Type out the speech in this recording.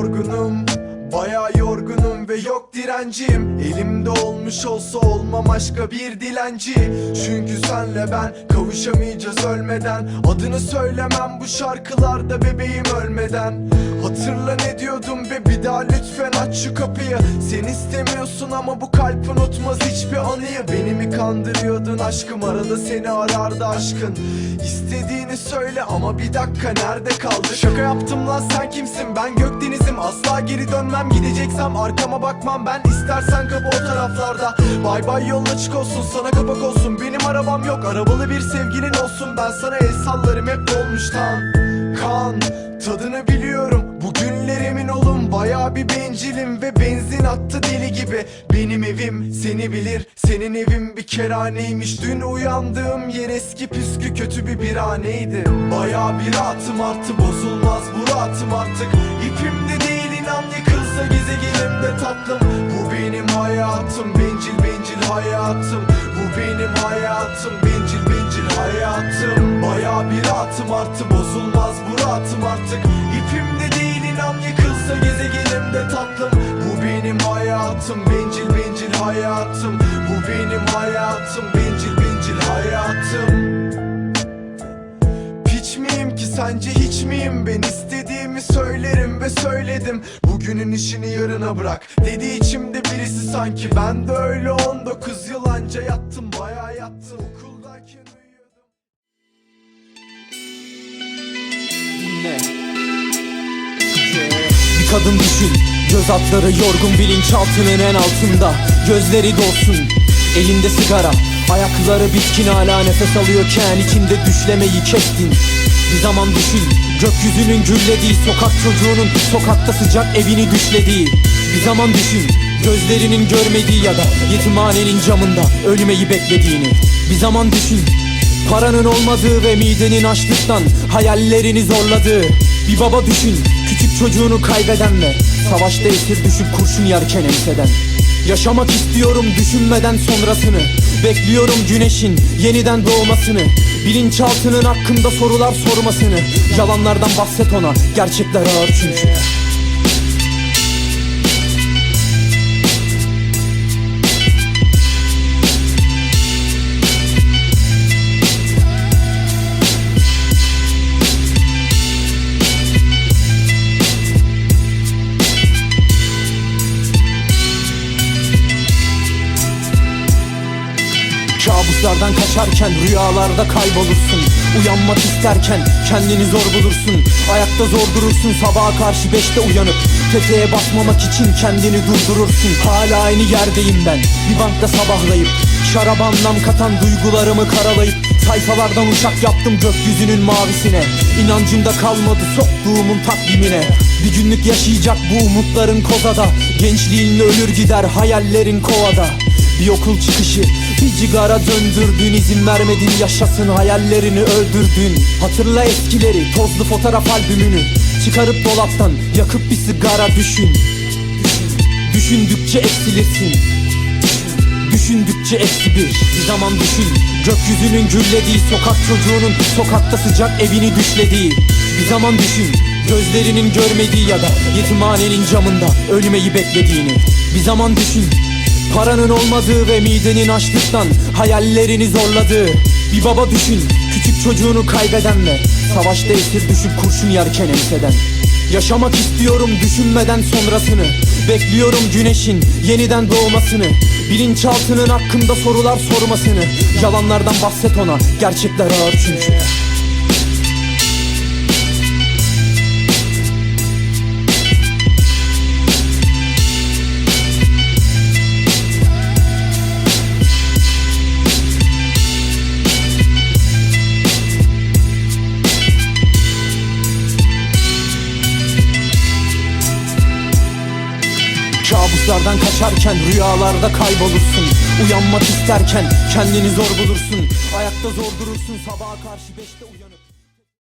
yorgunum. Baya yorgunum ve yok direncim. Elimde olmuş olsa olmam aşka bir dilenci. Çünkü senle ben kavuşamayacağız ölmeden. Adını söylemem bu şarkılarda bebeğim ölmeden Hatırla ne diyordum ve bir daha lütfen aç şu kapıyı. Sen istemiyorsun ama bu kalp unutmaz hiçbir anıyı. Beni mi kandırıyordun aşkım? Arada seni arardı aşkın. İstediğini söyle ama bir dakika nerede kaldı? Şaka yaptım lan sen kimsin? Ben Gökdeniz'im. Asla geri dönmem. Gideceksem arkama bakmam. Ben istersen kapı o taraflarda. Bay bay yolun açık olsun sana kapak olsun. Benim arabam yok. Arabalı bir sevgilin olsun. Ben sana el sallarım. Hep dolmuştan Kan. Tadını biliyorum baya bir bencilim Ve benzin attı deli gibi. Benim evim seni bilir Senin evin bir kerhaneymiş Dün uyandığım yer eski püskü kötü bir birhaneydi Baya bir rahatım arttı bozulmaz bu rahatım artık. İpimde değil inan yıkılsa gezegenimde tatlım. Bu benim hayatım bencil bencil hayatım. Bu benim hayatım bencil bencil hayatım. Baya bir rahatım arttı bozulmaz bu rahatım artık. İpimde değil inan yıkılsa gezegenimde tatlım. Bu benim hayatım bencil bencil hayatım. Bu benim hayatım bencil bencil hayatım. Piç miyim ki sence hiç miyim? Ben istediğimi söylerim ve söyledim. Bugünün işini yarına bırak. Dedi içimde birisi sanki. Ben de öyle 19 yıl anca yattım bayağı yattım. Okuldayken kadın düşün. Göz altları yorgun bilinçaltının en altında. Gözleri dolsun. Elinde sigara. Ayakları bitkin hala nefes alıyorken içinde düşlemeyi kestin. Bir zaman düşün. Gökyüzünün güllediği sokak çocuğunun Sokakta sıcak evini düşlediği. Bir zaman düşün. Gözlerinin görmediği ya da yetimhanenin camında Ölmeyi beklediğini. Bir zaman düşün Paranın olmadığı ve midenin açlıktan hayallerini zorladığı. Bir baba düşün küçük çocuğunu kaybeden ve Savaşta esir düşüp kurşun yerken enseden. Yaşamak istiyorum düşünmeden sonrasını. Bekliyorum güneşin yeniden doğmasını. Bilinçaltının hakkında sorular sormasını. Yalanlardan bahset ona gerçekler ağır çünkü Kabuslardan kaçarken rüyalarda kaybolursun. Uyanmak isterken kendini zor bulursun. Ayakta zor durursun sabaha karşı beşte uyanıp Tetiğe basmamak için kendini durdurursun. Hala aynı yerdeyim ben bir bankta sabahlayıp Şaraba anlam katan duygularımı karalayıp Sayfalardan uçak yaptım gökyüzünün mavisine. İnancımda kalmadı soktuğumun takvimine. Bir günlük yaşayacak bu umutların kozada Gençliğinle ölür gider hayallerin kovada bir okul çıkışı Bir cigara döndürdün izin vermedin yaşasın hayallerini öldürdün. Hatırla eskileri tozlu fotoğraf albümünü. Çıkarıp dolaptan yakıp bir sigara düşün. Düşündükçe eksilirsin. Düşündükçe eksi bir Bir zaman düşün. Gökyüzünün gürlediği sokak çocuğunun Sokakta sıcak evini düşlediği. Bir zaman düşün. Gözlerinin görmediği ya da yetimhanenin camında Ölmeyi beklediğini. Bir zaman düşün Paranın olmadığı ve midenin açlıktan Hayallerini zorladığı. Bir baba düşün Küçük çocuğunu kaybeden ve Savaşta esir düşüp kurşun yerken enseden. Yaşamak istiyorum düşünmeden sonrasını. Bekliyorum güneşin yeniden doğmasını. Bilinçaltının hakkında sorular sormasını. Yalanlardan bahset ona gerçekler ağır çünkü Kabuslardan kaçarken rüyalarda kaybolursun. Uyanmak isterken kendini zor bulursun. Ayakta zor durursun. Sabaha karşı beşte uyanıp